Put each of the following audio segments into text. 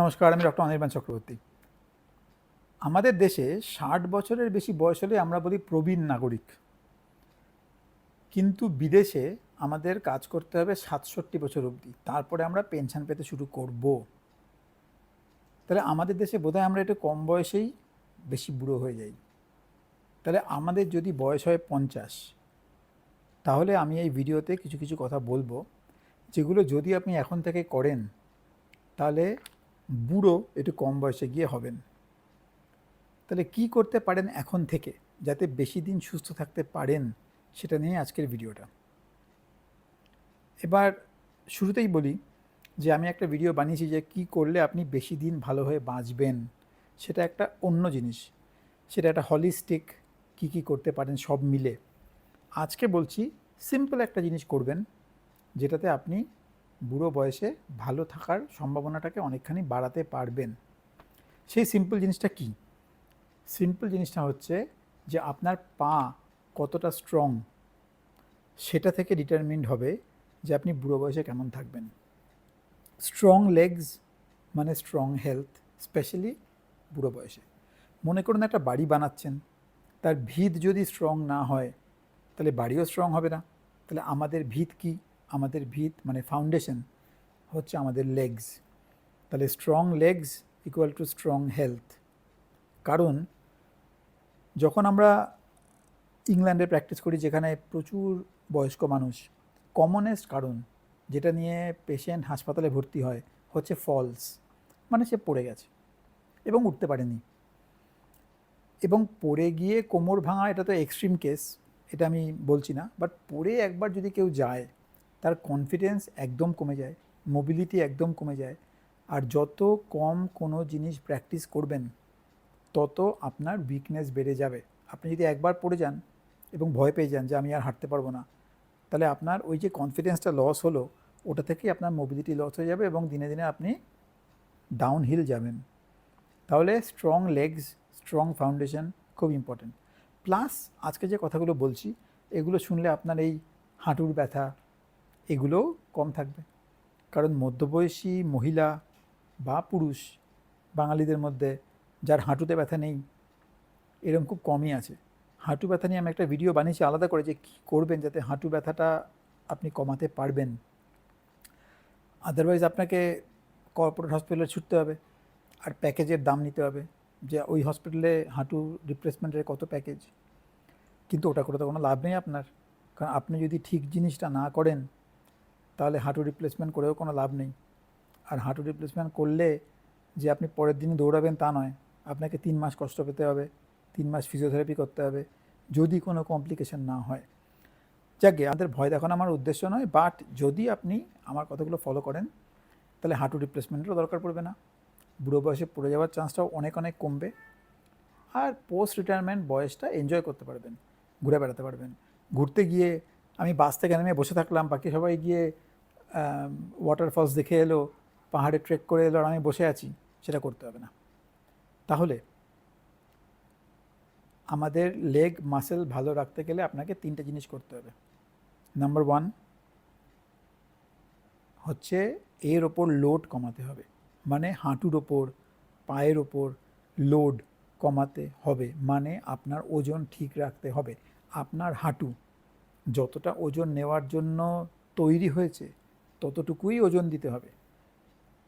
নমস্কার, আমি ডক্টর অনির্বাণ চক্রবর্তী। আমাদের দেশে ষাট বছরের বেশি বয়স হলে আমরা বলি প্রবীণ নাগরিক। কিন্তু বিদেশে আমাদের কাজ করতে হবে সাতষট্টি বছর অবধি। তারপরে আমরা পেনশন পেতে শুরু করব। তাহলে আমাদের দেশে বোধহয় আমরা একটু কম বয়সেই বেশি বুড়ো হয়ে যাই। তাহলে আমাদের যদি বয়স হয় পঞ্চাশ, তাহলে আমি এই ভিডিওতে কিছু কিছু কথা বলব। যেগুলো যদি আপনি এখন থেকে করেন, তাহলে বুড়ো একটু কম বয়সে গিয়ে হবেন। তাহলে কি করতে পারেন এখন থেকে যাতে বেশি দিন সুস্থ থাকতে পারেন সেটা নিয়ে আজকের ভিডিওটা। এবার শুরুতেই বলি যে আমি একটা ভিডিও বানিয়েছি যে কি করলে আপনি বেশি দিন ভালো হয়ে বাঁচবেন, সেটা একটা অন্য জিনিস। সেটা একটা হলিস্টিক কি কি করতে পারেন সব মিলে। আজকে বলছি সিম্পল একটা জিনিস করবেন যেটাতে আপনি বুড়ো বয়সে ভালো থাকার সম্ভাবনাটাকে অনেকখানি বাড়াতে পারবেন। সেই সিম্পল জিনিসটা কি? সিম্পল জিনিসটা হচ্ছে যে আপনার পা কতটা স্ট্রং সেটা থেকে ডিটারমিন্ড হবে যে আপনি বুড়ো বয়সে কেমন থাকবেন। স্ট্রং লেগস মানে স্ট্রং হেলথ স্পেশালি বুড়ো বয়সে। মনে করুন একটা বাড়ি বানাচ্ছেন, তার ভিত যদি স্ট্রং না হয়, তাহলে বাড়িও স্ট্রং হবে না। তাহলে আমাদের ভিত কি? আমাদের ভিত মানে ফাউন্ডেশন হচ্ছে আমাদের লেগস তাহলে strong legs equal to strong health কারণ যখন আমরা ইংল্যান্ডে প্র্যাকটিস করি যেখানে প্রচুর বয়স্ক মানুষ কমনেস্ট কারণ যেটা নিয়ে পেশেন্ট হাসপাতালে ভর্তি হয় হচ্ছে ফলস মানে সে পড়ে গেছে এবং উঠতে পারেনি। এবং পড়ে গিয়ে কোমর ভাঙা, এটা তো এক্সট্রিম কেস এটা আমি বলছি না বাট পড়ে একবার যদি কেউ যায় তার কনফিডেন্স একদম কমে যায় মোবিলিটি একদম কমে যায়। আর যত কম কোনো জিনিস প্র্যাকটিস করবেন, তত আপনার উইকনেস বেড়ে যাবে। আপনি যদি একবার পড়ে যান এবং ভয় পেয়ে যান যে আমি আর হাঁটতে পারব না, তাহলে আপনার ওই যে কনফিডেন্সটা লস হলো, ওটা থেকেই আপনার মোবিলিটি লস হয়ে যাবে এবং দিনে দিনে আপনি ডাউন হিল যাবেন। তাহলে স্ট্রং লেগস স্ট্রং ফাউন্ডেশন খুব ইম্পর্টেন্ট প্লাস আজকে যে কথাগুলো বলছি, এগুলো শুনলে আপনার এই হাঁটুর ব্যথা এগুলোও কম থাকবে। কারণ মধ্যবয়সী মহিলা বা পুরুষ বাঙালিদের মধ্যে যার হাঁটুতে ব্যথা নেই এরকম খুব কমই আছে। হাঁটু ব্যথা নিয়ে আমি একটা ভিডিও বানিয়েছি আলাদা করে যে কী করবেন যাতে হাঁটু ব্যথাটা আপনি কমাতে পারবেন। আদারওয়াইজ আপনাকে কর্পোরেট হসপিটালে ছুটতে হবে আর প্যাকেজের দাম নিতে হবে যে ওই হসপিটালে হাঁটু রিপ্লেসমেন্টের কত প্যাকেজ কিন্তু ওটা করে তো কোনো লাভ নেই আপনার। কারণ আপনি যদি ঠিক জিনিসটা না করেন তাহলে হাঁটু রিপ্লেসমেন্ট করেও কোনো লাভ নেই। আর হাঁটু রিপ্লেসমেন্ট করলে যে আপনি পরের দিনে দৌড়াবেন তা নয়। আপনাকে তিন মাস কষ্ট পেতে হবে, তিন মাস ফিজিওথেরাপি করতে হবে, যদি কোনো কমপ্লিকেশন না হয়। যাকে আমাদের ভয় দেখানো আমার উদ্দেশ্য নয় বাট যদি আপনি আমার কথাগুলো ফলো করেন, তাহলে হাঁটু রিপ্লেসমেন্টেরও দরকার পড়বে না। বুড়ো বয়সে পড়ে যাওয়ার চান্সটাও অনেক অনেক কমবে। আর পোস্ট রিটায়ারমেন্ট বয়সটা এনজয় করতে পারবেন, ঘুরে বেড়াতে পারবেন। ঘুরতে গিয়ে আমি বাস থেকে নেমে বসে থাকলাম, বাকি সবাই গিয়ে ওয়াটারফলস দেখে এলো, পাহাড়ে ট্রেক করে এলো, আর আমি বসে আছি, সেটা করতে হবে না। তাহলে, আমাদের লেগ মাসেল ভালো রাখতে গেলে আপনাকে তিনটে জিনিস করতে হবে। নাম্বার ওয়ান হচ্ছে, এর ওপর লোড কমাতে হবে। মানে হাঁটুর ওপর, পায়ের ওপর লোড কমাতে হবে। মানে আপনার ওজন ঠিক রাখতে হবে। আপনার হাঁটু যতটা ওজন নেওয়ার জন্য তৈরি হয়েছে, ততটুকুই ওজন দিতে হবে।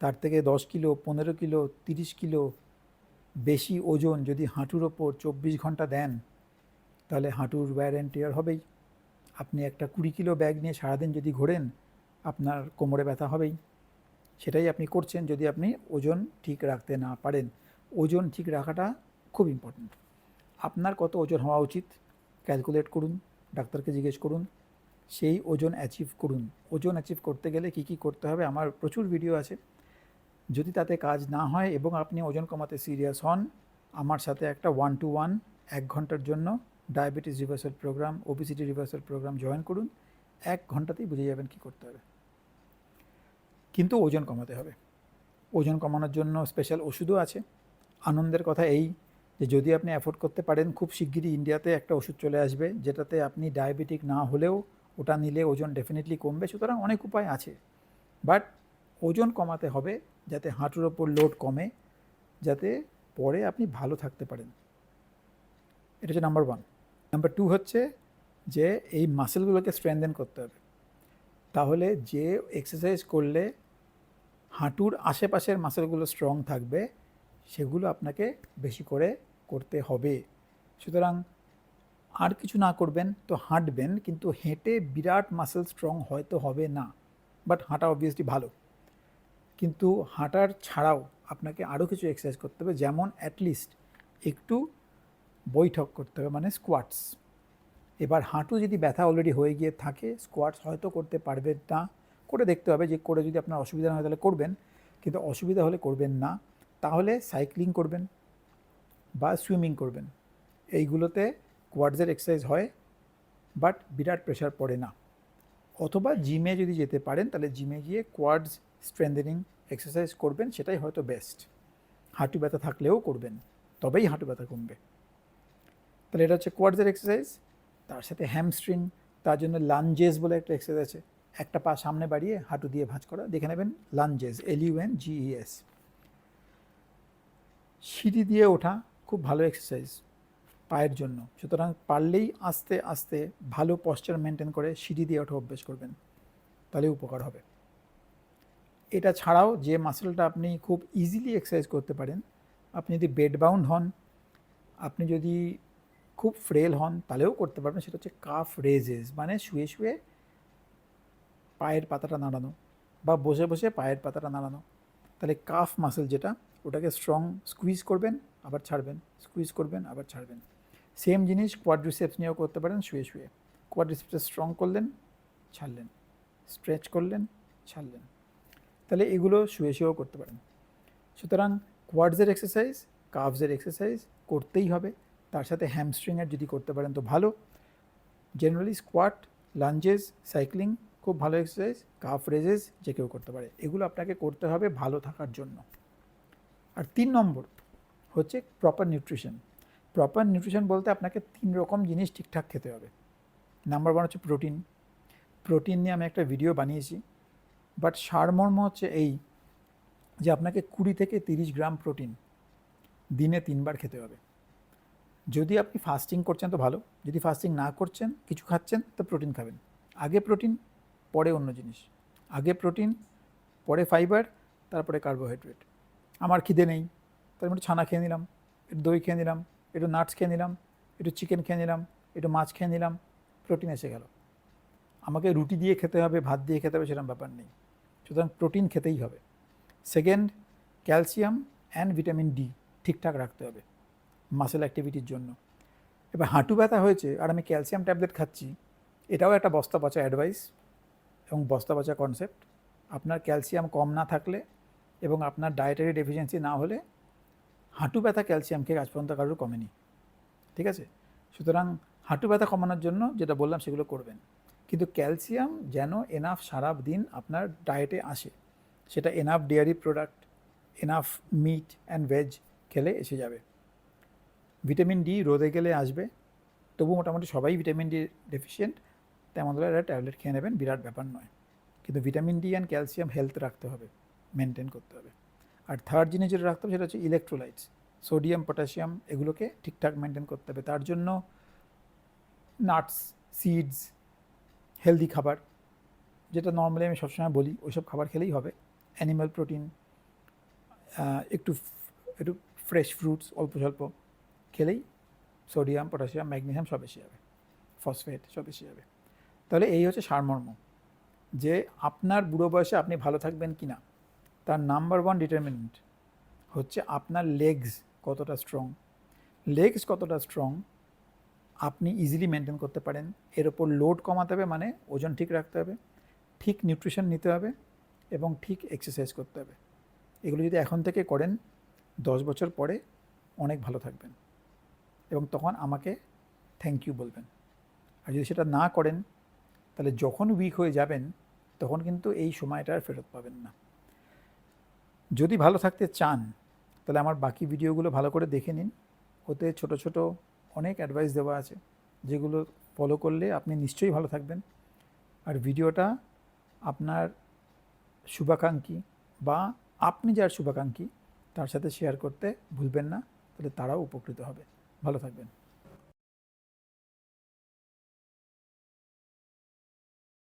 তার থেকে দশ কিলো, পনেরো কিলো, তিরিশ কিলো বেশি ওজন যদি হাঁটুর ওপর চব্বিশ ঘণ্টা দেন, তাহলে হাঁটুর ওয়্যার অ্যান্ড টিয়ার হবেই। আপনি একটা কুড়ি কিলো ব্যাগ নিয়ে সারাদিন যদি ঘোরেন, আপনার কোমরে ব্যথা হবেই। সেটাই আপনি করছেন যদি আপনি ওজন ঠিক রাখতে না পারেন। ওজন ঠিক রাখাটা খুব ইম্পর্ট্যান্ট আপনার কত ওজন হওয়া উচিত? ক্যালকুলেট করুন। ডাক্তারকে জিজ্ঞেস করুন, সেই ওজন অ্যাচিভ করুন। ওজন অ্যাচিভ করতে গেলে কি কি করতে হবে? আমার প্রচুর ভিডিও আছে। যদি তাতে কাজ না হয় এবং আপনি ওজন কমাতে সিরিয়াস হন, আমার সাথে একটা ওয়ান টু ওয়ান এক ঘণ্টার জন্য diabetes reversal program obesity reversal program join করুন। এক ঘন্টাতেই বুঝে যাবেন কি করতে হবে। কিন্তু ওজন কমাতে হবে। ওজন কমানোর জন্য স্পেশাল ওষুধও আছে। আনন্দের কথা এই যে যদি আপনি অ্যাফোর্ড করতে পারেন, খুব শিগগিরই ইন্ডিয়াতে একটা ওষুধ চলে আসবে, যেটাতে আপনি ডায়াবেটিক না হলেও ওটা নিলে ওজন ডেফিনেটলি কমবে। সুতরাং অনেক উপায় আছে। বাট ওজন কমাতে হবে, যাতে হাঁটুর ওপর লোড কমে, যাতে পরে আপনি ভালো থাকতে পারেন। এটা হচ্ছে নাম্বার ওয়ান নাম্বার টু হচ্ছে যে এই মাসেলগুলোকে স্ট্রেনদেন করতে হবে। তাহলে যে এক্সারসাইজ করলে হাঁটুর আশেপাশের মাসেলগুলো স্ট্রং থাকবে, সেগুলো আপনাকে বেশি করে করতে হবে। সুতরাং আর কিছু না করবেন তো হাঁটবেন, কিন্তু হেঁটে বিরাট মাসেল স্ট্রং হয়তো হবে না বাট হাঁটা অবভিয়াসলি ভালো। কিন্তু হাঁটার ছাড়াও আপনাকে আরও কিছু এক্সারসাইজ করতে হবে, যেমন অ্যাটলিস্ট একটু বৈঠক করতে হবে মানে স্কোয়াটস এবার হাঁটু যদি ব্যথা অলরেডি হয়ে গিয়ে থাকে স্কোয়াটস হয়তো করতে পারবেন না। করে দেখতে হবে যে করে যদি আপনার অসুবিধা না হয় তাহলে করবেন, কিন্তু অসুবিধা হলে করবেন না। তাহলে সাইক্লিং করবেন। বা সুইমিং করবেন। এইগুলোতে কোয়ার্ডসের এক্সারসাইজ হয় বাট বিরাট প্রেশার পড়ে না। অথবা জিমে যদি যেতে পারেন, তাহলে জিমে গিয়ে কোয়ার্ডস স্ট্রেন্থেনিং এক্সারসাইজ করবেন, সেটাই হয়তো বেস্ট হাঁটু ব্যথা থাকলেও করবেন, তবেই হাঁটু ব্যথা কমবে। তাহলে এটা হচ্ছে কোয়ার্ডসের এক্সারসাইজ তার সাথে হ্যামস্ট্রিং তার জন্য লাঞ্জেস বলে একটা এক্সারসাইজ আছে। একটা পা সামনে বাড়িয়ে হাঁটু দিয়ে ভাঁজ করা, দেখে নেবেন লাঞ্জেস এল জিইএস সিঁড়ি দিয়ে ওঠা খুব ভালো এক্সারসাইজ পায়ের জন্য। সুতরাং পারলেই আস্তে আস্তে ভালো পশ্চার মেনটেন করে সিঁড়ি দিয়ে ওঠা অভ্যেস করবেন। তাহলে উপকার হবে। এটা ছাড়াও যে মাসেলটা আপনি খুব ইজিলি এক্সারসাইজ করতে পারেন, আপনি যদি বেড বাউন্ড হন, আপনি যদি খুব ফ্রেল হন, তাহলেও করতে পারবেন। সেটা হচ্ছে কাফ রেজেস মানে শুয়ে শুয়ে পায়ের পাতাটা নাড়ানো বা বসে বসে পায়ের পাতাটা নাড়ানো। তাহলে কাফ মাসেল যেটা ওটাকে স্ট্রং স্কুইজ করবেন, আবার ছাড়বেন স্কুইজ করবেন, আবার ছাড়বেন। সেম জিনিস কোয়াড্রিসেপস নিয়েও করতে পারেন, শুয়ে শুয়ে। কোয়াড্রিসেপসটা স্ট্রং করলেন, ছাড়লেন। স্ট্রেচ করলেন, ছাড়লেন। তাহলে এগুলো শুয়ে শুয়েও করতে পারেন। সুতরাং কোয়াডসের এক্সারসাইজ কাফসের এক্সারসাইজ করতেই হবে। তার সাথে হ্যামস্ট্রিংয়ের যদি করতে পারেন তো ভালো। জেনারেলি স্কোয়াট লাঞ্জেস সাইক্লিং খুব ভালো এক্সারসাইজ কাফ রেজেস যে কেউ করতে পারে। এগুলো আপনাকে করতে হবে ভালো থাকার জন্য। আর তিন নম্বর হচ্ছে প্রপার নিউট্রিশন প্রপার নিউট্রিশন বলতে আপনাকে তিন রকম জিনিস ঠিকঠাক খেতে হবে। নাম্বার ওয়ান হচ্ছে প্রোটিন প্রোটিন নিয়ে আমি একটা ভিডিও বানিয়েছি বাট সারমর্ম হচ্ছে এই যে আপনাকে কুড়ি থেকে তিরিশ গ্রাম প্রোটিন দিনে তিনবার খেতে হবে। যদি আপনি ফাস্টিং করছেন তো ভালো, যদি ফাস্টিং না করছেন, কিছু খাচ্ছেন, তো প্রোটিন খাবেন। আগে প্রোটিন পরে অন্য জিনিস। আগে প্রোটিন পরে ফাইবার তারপরে কার্বোহাইড্রেট আমার খিদে নেই। তার একটু ছানা খেয়ে নিলাম, একটু দই খেয়ে নিলাম, একটু নাটস খেয়ে নিলাম, একটু চিকেন খেয়ে নিলাম, একটু মাছ খেয়ে নিলাম প্রোটিন এসে গেল। আমাকে রুটি দিয়ে খেতে হবে, ভাত দিয়ে খেতে হবে সেরকম ব্যাপার নেই। সুতরাং প্রোটিন খেতেই হবে। Second calcium and vitamin D ঠিকঠাক রাখতে হবে মাসেল অ্যাক্টিভিটির জন্য। এবার হাঁটু ব্যথা হয়েছে আর আমি ক্যালসিয়াম ট্যাবলেট খাচ্ছি, এটাও একটা বস্তা পচা অ্যাডভাইস এবং বস্তা পচা কনসেপ্ট আপনার ক্যালসিয়াম কম না থাকলে এবং আপনার ডায়েটারি ডেফিসিয়েন্সি না হলে হাঁটু ব্যথা ক্যালসিয়াম খেয়ে আজ পর্যন্ত কারোর কমেনি। ঠিক আছে? সুতরাং হাঁটু ব্যথা কমানোর জন্য যেটা বললাম সেগুলো করবেন। কিন্তু ক্যালসিয়াম যেন এনাফ সারা দিন আপনার ডায়েটে আসে, সেটা enough dairy product enough meat and veg খেলে এসে যাবে। ভিটামিন ডি রোদে গেলে আসবে, তবু মোটামুটি সবাই ভিটামিন ডি ডেফিসিয়েন্ট তেমন একটা ট্যাবলেট খেয়ে নেবেন, বিরাট ব্যাপার নয়। কিন্তু vitamin D and calcium health রাখতে হবে। মেনটেন করতে হবে। আর থার্ড জিনিস যেটা রাখতে হবে সেটা হচ্ছে ইলেকট্রোলাইটস সোডিয়াম পটাশিয়াম এগুলোকে ঠিকঠাক মেনটেন করতে হবে। তার জন্য নাটস সিডস হেলদি খাবার, যেটা নর্মালি আমি সবসময় বলি, ওইসব খাবার খেলেই হবে। অ্যানিম্যাল প্রোটিন একটু একটু ফ্রেশ ফ্রুটস অল্প স্বল্প খেলেই সোডিয়াম পটাশিয়াম ম্যাগনেসিয়াম সব এসে যাবে। ফসফেট সব এসে যাবে। তাহলে এই হচ্ছে সারমর্ম, যে আপনার বুড়ো বয়সে আপনি ভালো থাকবেন কি না তার নাম্বার ওয়ান ডিটারমিনেন্ট হচ্ছে আপনার লেগস কতটা স্ট্রং লেগস কতটা স্ট্রং আপনি ইজিলি মেনটেন করতে পারেন। এর ওপর লোড কমাতে হবে মানে ওজন ঠিক রাখতে হবে, ঠিক নিউট্রিশন নিতে হবে এবং ঠিক এক্সারসাইজ করতে হবে। এগুলো যদি এখন থেকে করেন, দশ বছর পরে অনেক ভালো থাকবেন। এবং তখন আমাকে থ্যাংক ইউ বলবেন। আর যদি সেটা না করেন, তাহলে যখন উইক হয়ে যাবেন, তখন কিন্তু এই সময়টা আর ফেরত পাবেন না। যদি ভালো থাকতে চান, তাহলে আমার বাকি ভিডিওগুলো ভালো করে দেখে নিন। ওতে ছোট ছোট অনেক অ্যাডভাইস দেওয়া আছে, যেগুলো ফলো করলে আপনি নিশ্চয়ই ভালো থাকবেন। আর ভিডিওটা আপনার শুভাকাঙ্ক্ষী বা আপনি যার শুভাকাঙ্ক্ষী, তার সাথে শেয়ার করতে ভুলবেন না, তাহলে তারাও উপকৃত হবে। ভালো থাকবেন।